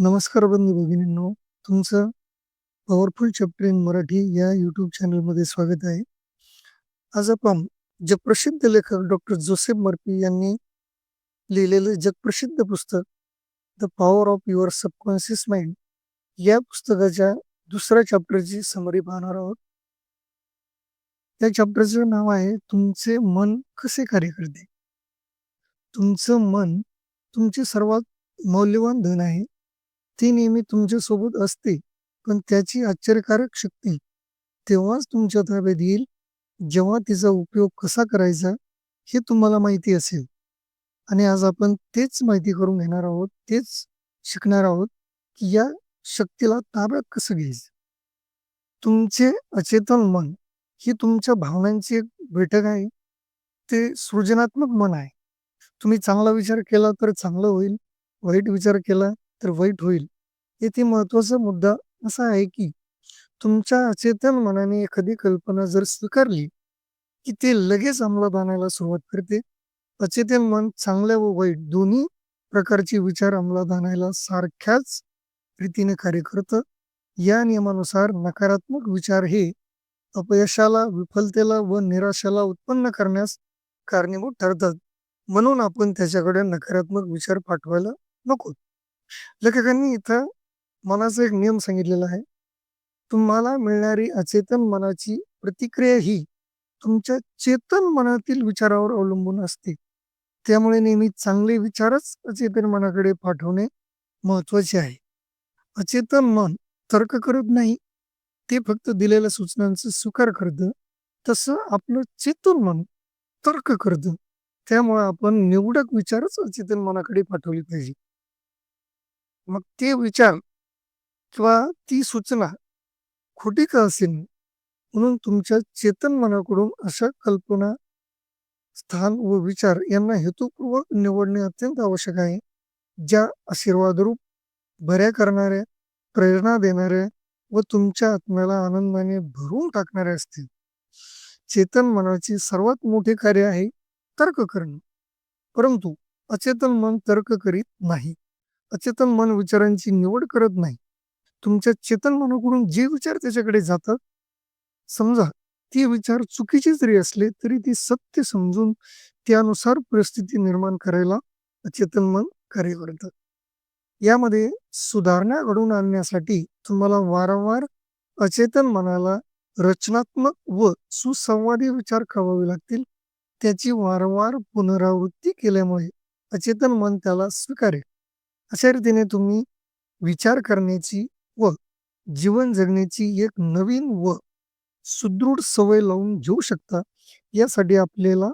नमस्कार बंधू भगिनींनो तुमचं पॉवरफुल चॅप्टर इन मराठी या यूट्यूब चॅनलमध्ये स्वागत आहे. आज आपण जगप्रसिद्ध लेखक डॉक्टर जोसेफ मर्फी यांनी लिहिलेलं जगप्रसिद्ध पुस्तक the power of your subconscious mind या पुस्तकाच्या दुसऱ्या चॅप्टरची समरी पाहणार आहोत. या चॅप्टरचं नाव आहे तुमचे मन कसे कार्य करते? तुमचं मन तुमचे सर्वात मौल्यवान धन आहे. ती नेहमी तुमच्यासोबत असते पण त्याची आश्चर्यकारक शक्ती. तेव्हाच तुमच्या ताब्यात येईल जेव्हा तिचा उपयोग कसा करायचा हे तुम्हाला माहिती असेल. आणि आज आपण तेच माहिती करून घेणार आहोत तेच शिकणार आहोत की या शक्तीला ताब्यात कसं घ्यायचं? तुमचे अचेतन मन ही तुमच्या भावनांची एक बैठक आहे. ते सृजनात्मक मन आहे. तुम्ही चांगला विचार केला तर चांगलं होईल वाईट विचार केला तर वाईट होईल. येथे महत्त्वाचा मुद्दा असा आहे की तुमच्या अचेतन मनाने एखादी कल्पना जर स्वीकारली की ते लगेच अंमलात आणायला सुरुवात करते. अचेतन मन चांगल्या व वाईट दोन्ही प्रकारचे विचार अंमलात आणायला सारख्याच रीतीने कार्य करतं. या नियमानुसार नकारात्मक विचार हे अपयशाला विफलतेला व निराशाला उत्पन्न करण्यास कारणीभूत ठरतात. म्हणून आपण त्याच्याकडे नकारात्मक विचार पाठवायला नको. लेखकांनी इथं मनाचा एक नियम सांगितलेला आहे. तुम्हाला मिळणारी अचेतन मनाची प्रतिक्रिया ही तुमच्या चेतन मनातील विचारावर अवलंबून असते. त्यामुळे नेहमी चांगले विचारच अचेतन मनाकडे पाठवणे महत्त्वाचे आहे. अचेतन मन तर्क करत नाही ते फक्त दिलेल्या सूचनांचा स्वीकार करतं तसं आपलं चेतन मन तर्क करतं. त्यामुळे आपण निवडक विचारच अचेतन मनाकडे पाठवले पाहिजे. मग ते विचार किंवा ती सूचना खोटी का असेल? म्हणून तुमच्या चेतन मनाकडून अशा कल्पना स्थान व विचार यांना हेतुपूर्वक निवडणे अत्यंत आवश्यक आहे ज्या आशीर्वादरूप बऱ्या करणाऱ्या प्रेरणा देणाऱ्या व तुमच्या आत्म्याला आनंदाने भरून टाकणाऱ्या असतील. चेतन मनाचे सर्वात मोठे कार्य आहे तर्क करणे. परंतु अचेतन मन तर्क करीत नाही. अचेतन मन विचारांची निवड करत नाही. तुमच्या चेतन मनाकडून जे विचार त्याच्याकडे जातात समजा ते विचार चुकीचे जरी असले तरी ती सत्य समजून त्यानुसार परिस्थिती निर्माण करायला अचेतन मन कार्य करतात यामध्ये सुधारणा घडवून आणण्यासाठी तुम्हाला वारंवार अचेतन मनाला रचनात्मक व सुसंवादी विचार कळवावे लागतील. त्याची वारंवार पुनरावृत्ती केल्यामुळे अचेतन मन त्याला स्वीकारेल. अशा रीतीने तुम्ही विचार करण्याची व जीवन जगण्याची एक नवीन व सुदृढ सवय लावून घेऊ शकता. यासाठी आपल्याला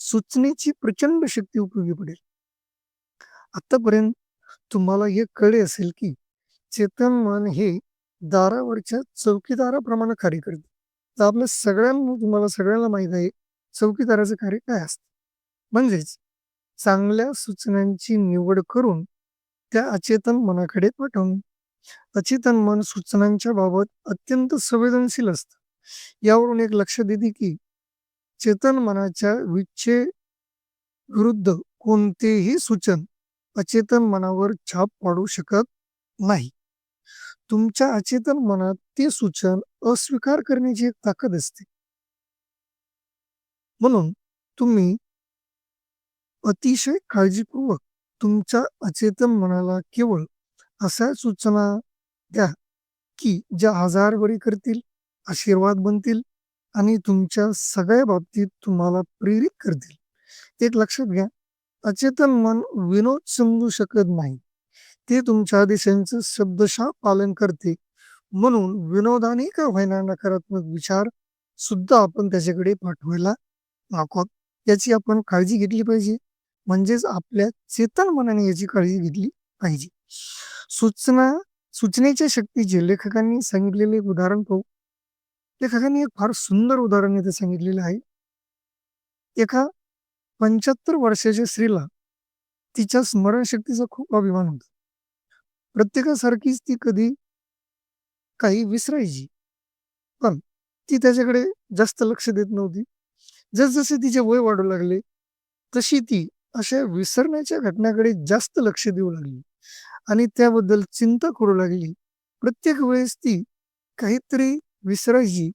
सुचनेची प्रचंड शक्ती उपयोगी पडेल. आतापर्यंत तुम्हाला हे कळे असेल की चेतन मन हे दारावरच्या चौकीदाराप्रमाणे कार्य करते. तर आपल्या सगळ्यांना तुम्हाला सगळ्यांना माहीत आहे चौकीदाराचं कार्य काय असतं. म्हणजेच चांगल्या सूचनांची निवड करून त्या अचेतन मनाकडे पाठवून. अचेतन मन सूचनांच्या बाबत अत्यंत संवेदनशील असत. यावरून एक लक्षात येते की चेतन मनाच्या विच्छे विरुद्ध कोणतेही सूचन अचेतन मनावर छाप पाडू शकत नाही. तुमच्या अचेतन मनात ते सूचन अस्वीकार करण्याची एक ताकद असते. म्हणून तुम्ही अतिशय काळजीपूर्वक तुमच्या अचेतन मनाला केवळ अशा सूचना द्या की ज्या हजार बरी करतील आशीर्वाद बनतील आणि तुमच्या सगळ्या बाबतीत तुम्हाला प्रेरित करतील. एक लक्षात घ्या अचेतन मन विनोद समजू शकत नाही. ते तुमच्या आदेशांचं शब्दशः पालन करते. म्हणून विनोदाने का व्हायना नकारात्मक विचार सुद्धा आपण त्याच्याकडे पाठवायला नको. याची आपण काळजी घेतली पाहिजे. म्हणजेच आपल्या चेतन मनाने याची काळजी घेतली पाहिजे. सूचना सूचनेच्या शक्तीचे लेखकांनी सांगितलेले एक उदाहरण पाहू. लेखकांनी एक फार सुंदर उदाहरण इथे सांगितलेलं आहे. एका पंच्याहत्तर वर्षाच्या स्त्रीला तिच्या स्मरणशक्तीचा खूप अभिमान होता. प्रत्येकासारखीच ती कधी काही विसरायची. पण ती त्याच्याकडे जास्त लक्ष देत नव्हती. जसजसे तिचे वय वाढू लागले तशी ती अशा विसरण्याच्या घटनाकडे जास्त लक्ष देऊ लागली. आणि त्याबद्दल चिंता करू लागली. प्रत्येक वेळेस ती काहीतरी विसरायची.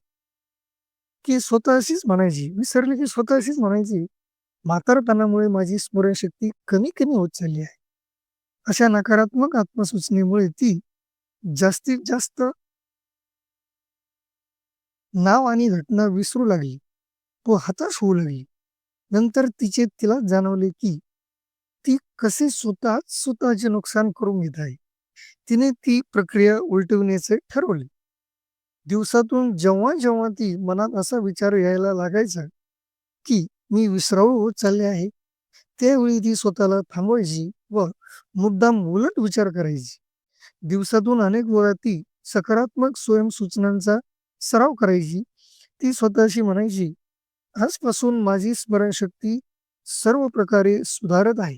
की स्वतःशीच म्हणायची. विसरली की स्वतःशीच म्हणायची. म्हातारपणामुळे माझी स्मरणशक्ती कमी कमी होत चालली आहे. अशा नकारात्मक आत्मसूचनेमुळे ती जास्तीत जास्त नाव आणि घटना विसरू लागली. व हताश होऊ लागली. नंतर तिचे तिला जाणवले की ती कसे स्वतः स्वतःचे नुकसान करून घेत आहे. तिने ती प्रक्रिया उलटविण्याचे ठरवले. दिवसातून जेव्हा जेव्हा ती मनात असा विचार यायला लागायचा की मी विसराळू होत चालले आहे त्यावेळी ती स्वतःला थांबवायची व मुद्दाम उलट विचार करायची. दिवसातून अनेक वेळा ती सकारात्मक स्वयंसूचनांचा सराव करायची. ती स्वतःशी म्हणायची आजपासून माझी स्मरणशक्ती सर्व प्रकारे सुधारत आहे.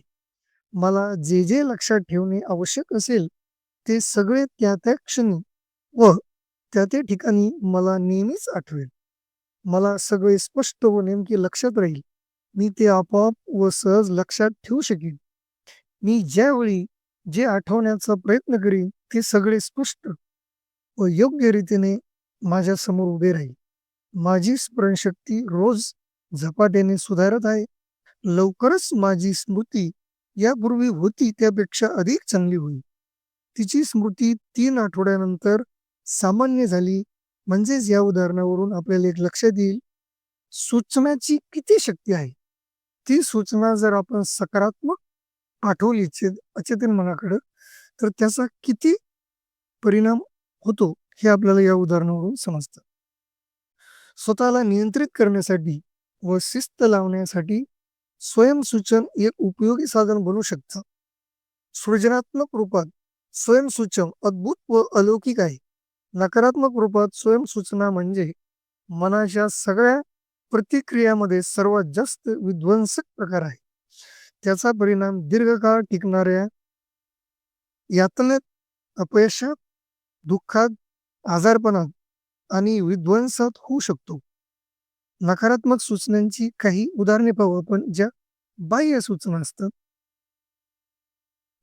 मला जे जे लक्षात ठेवणे आवश्यक असेल ते सगळे त्या त्या क्षणी व त्या त्या ठिकाणी मला नेहमीच आठवेल. मला सगळे स्पष्ट व नेमके लक्षात राहील. मी ते आपोआप व सहज लक्षात ठेवू शकेन. मी ज्यावेळी जे आठवण्याचा प्रयत्न करीन ते सगळे स्पष्ट व योग्य रीतीने माझ्यासमोर उभे राहील. माझी स्मरणशक्ती रोज झपाट्याने सुधारत आहे. लवकरच माझी स्मृती यापूर्वी होती त्यापेक्षा अधिक चांगली होईल. तिची स्मृती तीन आठवड्यानंतर सामान्य झाली. म्हणजेच या उदाहरणावरून आपल्याला एक लक्षात येईल. सूचनाची किती शक्ती आहे? ती सूचना जर आपण सकारात्मक पाठवली अचेतन मनाकडं तर त्याचा किती परिणाम होतो हे आपल्याला या उदाहरणावरून समजतं. स्वतःला नियंत्रित करण्यासाठी व शिस्त लावण्यासाठी स्वयंसूचन एक उपयोगी साधन बनू शकतं. सृजनात्मक रूपात स्वयंसूचन अद्भुत व अलौकिक आहे. नकारात्मक रूपात स्वयंसूचना म्हणजे मनाच्या सगळ्या प्रतिक्रियामध्ये सर्वात जास्त विध्वंसक प्रकार आहे. त्याचा परिणाम दीर्घकाळ टिकणाऱ्या यातनेत अपयशात दुःखात आजारपणात आणि विध्वंसात होऊ शकतो. नकारात्मक सूचनांची काही उदाहरणे पाहू आपण ज्या बाह्य सूचना असतात.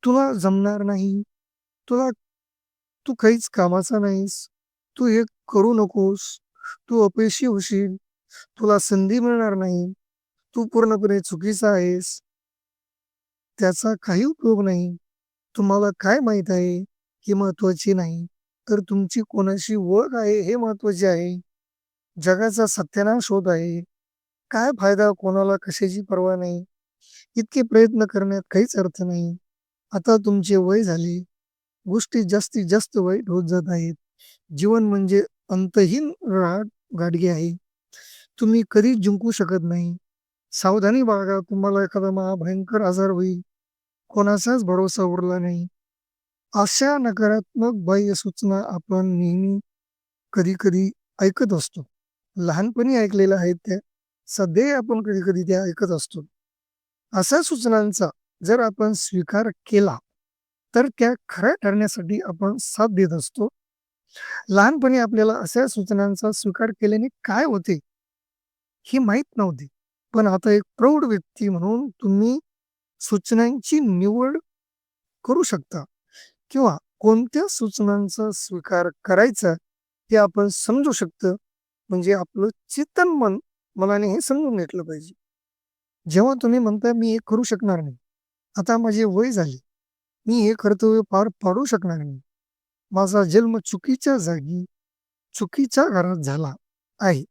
तुला जमणार नाही. तुला तू काहीच कामाचा नाहीस. तू हे करू नकोस. तू अपयशी होशील. तुला संधी मिळणार नाही. तू पूर्णपणे चुकीचा आहेस. त्याचा काही उपयोग नाही. तुम्हाला काय माहीत आहे की महत्वाची नाही. तर तुमची कोणाशी ओळख आहे हे महत्त्वाचे आहे. जगाचा सत्यानाश होत आहे. काय फायदा कोणाला कशाची पर्वा नाही. इतके प्रयत्न करण्यात काहीच अर्थ नाही. आता तुमचे वय झाले. गोष्टी जास्तीत जास्त वाईट होत जात आहेत. जीवन म्हणजे अंतहीन राट गाडगे आहे. तुम्ही कधीच जिंकू शकत नाही. सावधानी बाळगा. तुम्हाला एखादा महाभयंकर आजार होईल. कोणाचाच भरोसा उरला नाही. अशा नकारात्मक बाह्य सूचना आपण नेहमी कधी कधी ऐकत असतो. लहानपणी ऐकलेल्या आहेत त्या सध्याही आपण कधी कधी त्या ऐकत असतो. अशा सूचनांचा जर आपण स्वीकार केला तर त्या खऱ्या ठरण्यासाठी आपण साथ देत असतो. लहानपणी आपल्याला अशा सूचनांचा स्वीकार केल्याने काय होते हे माहीत नव्हते. पण आता एक प्रौढ व्यक्ती म्हणून तुम्ही सूचनांची निवड करू शकता. किंवा कोणत्या सूचनांचा स्वीकार करायचा हे आपण समजू शकतं. म्हणजे आपलं चेतन मन मनाने हे समजून घेतलं पाहिजे. जेव्हा तुम्ही म्हणता मी हे करू शकणार नाही. आता माझे वय झाले. मी हे कर्तव्य पार पाडू शकणार नाही. माझा जन्म चुकीच्या जागी चुकीच्या घरात झाला आहे.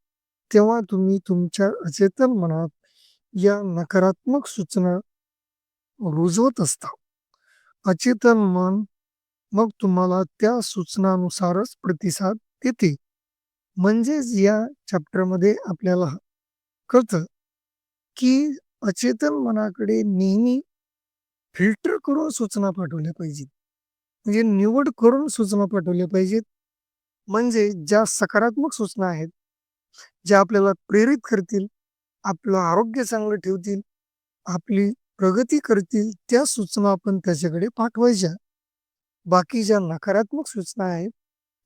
तेव्हा तुम्ही तुमच्या अचेतन मनात या नकारात्मक सूचना रुजवत असता. अचेतन मन मग तुम्हाला त्या सूचनानुसारच प्रतिसाद देते. म्हणजेच या चॅप्टरमध्ये आपल्याला कळतं की अचेतन मनाकडे नेहमी फिल्टर करून सूचना पाठवल्या पाहिजेत. म्हणजे निवड करून सूचना पाठवल्या पाहिजेत. म्हणजे ज्या सकारात्मक सूचना आहेत ज्या आपल्याला प्रेरित करतील आपलं आरोग्य चांगलं ठेवतील आपली प्रगती करतील त्या सूचना आपण त्याच्याकडे पाठवायच्या. बाकी ज्या नकारात्मक सूचना आहेत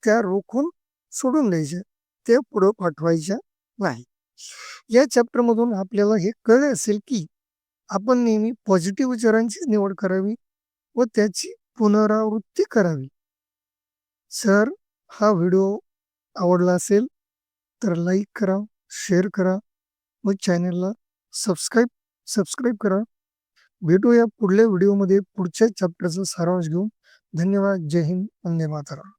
त्या रोखून सोडून द्यायच्या ते पुढं पाठवायच्या नाही. या चॅप्टर मधून आपल्याला हे कळले असेल की आपण नेहमी पॉझिटिव्ह विचारांची निवड करावी व त्याची पुनरावृत्ती करावी. सर हा व्हिडिओ आवडला असेल तर लाईक करा शेअर करा व चॅनलला सबस्क्राईब सबस्क्राईब करा. भेटूया पुढल्या व्हिडिओमध्ये पुढच्या चॅप्टरचा सारांश घेऊन. धन्यवाद. जय हिंद. वंदे मातरम.